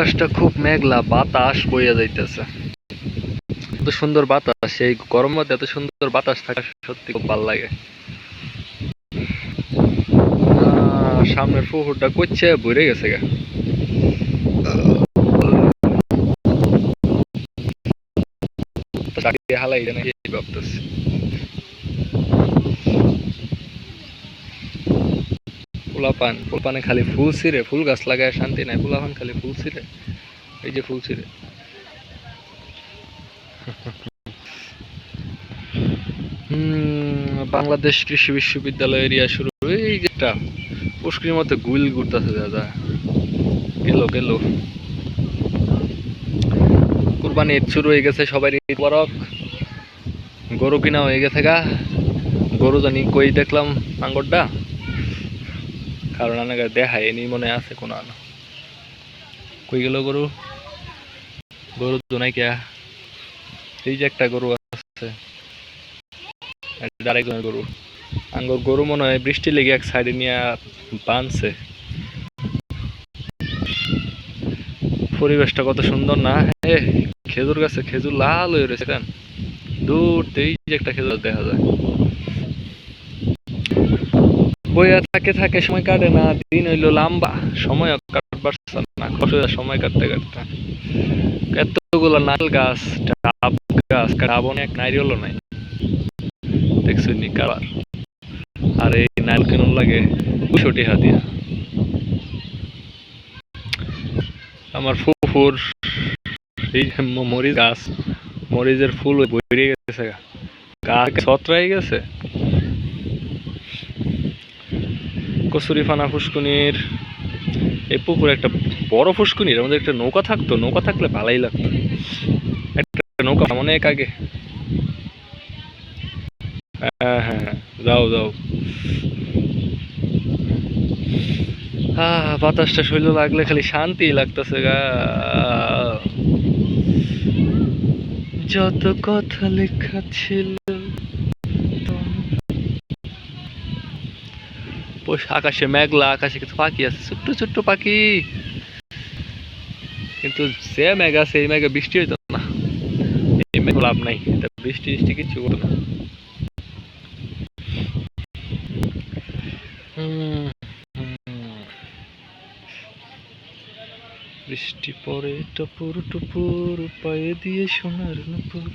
আকাশটা খুব মেঘলা, বাতাস বইয়া যাইতেছে। এত সুন্দর বাতাস, এই গরম মধ্যে এত সুন্দর বাতাস থাকা সত্যি খুব ভালো লাগে। সামনের পুকুরটা করছে ভরে গেছে গা। হালাই নাকি ভাবতেছি? পোলাপান পোলাপানে খালি ফুল ছিঁড়ে, ফুল গাছ লাগায় শান্তি নাই পোলাপান খালি ফুল ছিঁড়ে, এই যে ফুল ছিঁড়ে। বাংলাদেশ কৃষি বিশ্ববিদ্যালয় এরিয়া শুরু, এই যেটা, পুষ্করির মধ্যে গুইল ঘুরতেছে দাদা গেল গেল। কুরবানি ঈদ শুরু হয়ে গেছে, সবাই ঈদ বরক গরু কিনা হয়ে গেছে গা। গরু জানি কই দেখলাম আঙ্গরটা কারণ আমাকে দেখায়, এনি মনে আছে কোনো আনো। কই গেল গরু? গরু তো নাই কে এই যে একটা গরু আছে। আরেকজনের গরু। আঙ্গর গরু মনে হয় বৃষ্টি লেগে এক সাইডে নিয়ে বাঁধছে পরিবেশটা কত সুন্দর না। এ, খেজুর গাছে খেজুর লাল হয়ে রয়েছে দূর যে একটা খেজুর দেখা যায়। বইয়া থাকে থাকে, সময় কাটে না, দিন হইল লম্বা, সময় কাটবার না, কষ্ট সময় কাটতে কাটতে। এতগুলো নাল গাছ, ডাব গাছ ডাব অনেক নারিয়েলও নাই। দেখছ নি কাবার আর এই নাইল কেন লাগে দুশোটি হাতিয়া। আমার ফুফুর এই মরিচ গাছ, মরিচের ফুল বেরিয়ে গেছে। গাছ ছত্রাই গেছে। কচুরি ফানা ফুসকুনির এই পুকুর একটা বড় ফুসকুনির আমাদের একটা নৌকা থাকতো, নৌকা থাকলে ভালোই লাগতো। একটা নৌকা অনেক আগে। হ্যাঁ হ্যাঁ যাও যাও। বাতাসটা লাগলে খালি লাগতেছে গা। যত কথা লেখা ছিল আকাশে মেঘলা, আকাশে কিছু পাখি আছে, ছোট্ট ছোট্ট পাখি। কিন্তু যে মেঘ আছে, এই মেঘে বৃষ্টি হইতো না। এই মেঘ লাভ নাই বৃষ্টি টিষ্টি কিছু করতো না। বৃষ্টি পড়ে টপুর টুপুর, পায়ে দিয়ে সোনার নুপুর।